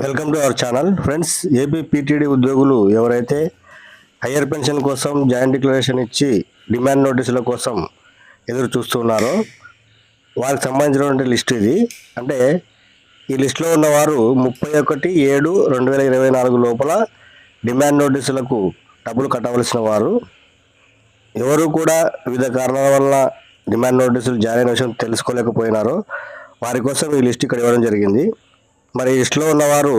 Welcome to our channel. Friends AP PTD ఉద్యోగులు ఎవరైతే higher pension కోసం జాయింట్ డిక్లరేషన్ ఇచ్చి డిమాండ్ నోటీసుల కోసం ఎదురు చూస్తున్నారో వారికి సంబంధించినటువంటి లిస్ట్ ఇది. అంటే ఈ లిస్టులో ఉన్నవారు ముప్పై ఒకటి ఏడు రెండు వేల ఇరవై నాలుగు లోపల డిమాండ్ నోటీసులకు డబ్బులు కట్టవలసిన వారు. ఎవరు కూడా వివిధ కారణాల వల్ల డిమాండ్ నోటీసులు జారీ అయిన విషయం తెలుసుకోలేకపోయినారో వారి కోసం ఈ లిస్ట్ ఇక్కడ ఇవ్వడం జరిగింది. మరి ఈ లిస్టులో ఉన్నవారు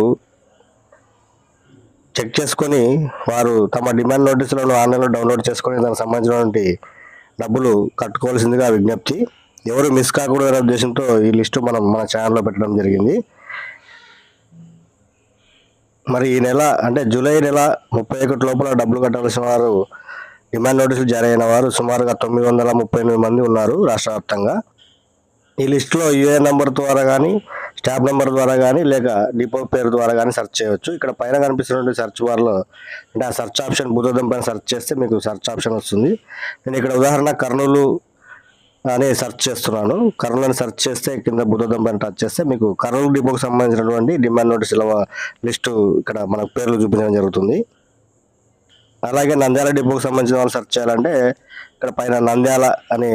చెక్ చేసుకొని వారు తమ డిమాండ్ నోటీసులను ఆన్లైన్లో డౌన్లోడ్ చేసుకొని దానికి సంబంధించినటువంటి డబ్బులు కట్టుకోవాల్సిందిగా విజ్ఞప్తి. ఎవరు మిస్ కాకూడదనే ఉద్దేశంతో ఈ లిస్టు మనం మన ఛానల్లో పెట్టడం జరిగింది. మరి ఈ నెల అంటే జూలై నెల ముప్పై ఒకటి లోపల డబ్బులు కట్టాల్సిన వారు డిమాండ్ నోటీసులు జారీ అయిన వారు సుమారుగా తొమ్మిది వందల ముప్పై ఎనిమిది మంది ఉన్నారు రాష్ట్ర వ్యాప్తంగా. ఈ లిస్టులో యూఏఎన్ నెంబర్ ద్వారా కానీ స్టాప్ నెంబర్ ద్వారా కానీ లేక డిపో పేరు ద్వారా కానీ సెర్చ్ చేయవచ్చు ఇక్కడ పైన కనిపిస్తున్నటువంటి సెర్చ్ బార్లో అంటే ఆ సెర్చ్ ఆప్షన్ బుధోదయం పైన సెర్చ్ చేస్తే మీకు సెర్చ్ ఆప్షన్ వస్తుంది. నేను ఇక్కడ ఉదాహరణ కర్నూలు అని సెర్చ్ చేస్తున్నాను. కర్నూలు అని సెర్చ్ చేస్తే కింద బుధోదయం పైన టచ్ చేస్తే మీకు కర్నూలు డిపోకి సంబంధించినటువంటి డిమాండ్ నోటీసుల లిస్టు ఇక్కడ మనకు పేర్లు చూపించడం జరుగుతుంది. అలాగే నంద్యాల డిపోకి సంబంధించిన వాళ్ళు సెర్చ్ చేయాలంటే ఇక్కడ పైన నంద్యాల అని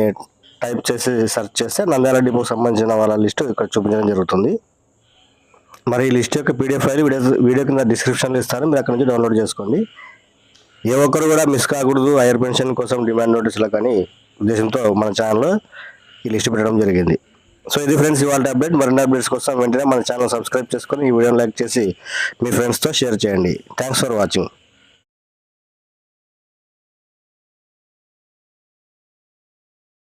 టైప్ చేసి సెర్చ్ చేస్తే నంద్యాల డిపోకి సంబంధించిన వాళ్ళ లిస్టు ఇక్కడ చూపించడం జరుగుతుంది. మరి ఈ లిస్ట్ యొక్క పీడిఎఫ్ ఫైల్ వీడియో వీడియో కింద డిస్క్రిప్షన్లో ఇస్తాను మీరు అక్కడ నుంచి డౌన్లోడ్ చేసుకోండి. ఏ ఒక్కరు కూడా మిస్ కాకూడదు హైయర్ పెన్షన్ కోసం డిమాండ్ నోటీసులు కానీ ఉద్దేశంతో మన ఛానల్లో ఈ లిస్ట్ పెట్టడం జరిగింది. సో ఇది ఫ్రెండ్స్ ఇవాళ అప్డేట్. మరిన్ని అప్డేట్స్ కోసం వెంటనే మన ఛానల్ సబ్స్క్రైబ్ చేసుకొని ఈ వీడియోని లైక్ చేసి మీ ఫ్రెండ్స్తో షేర్ చేయండి. Thanks for watching.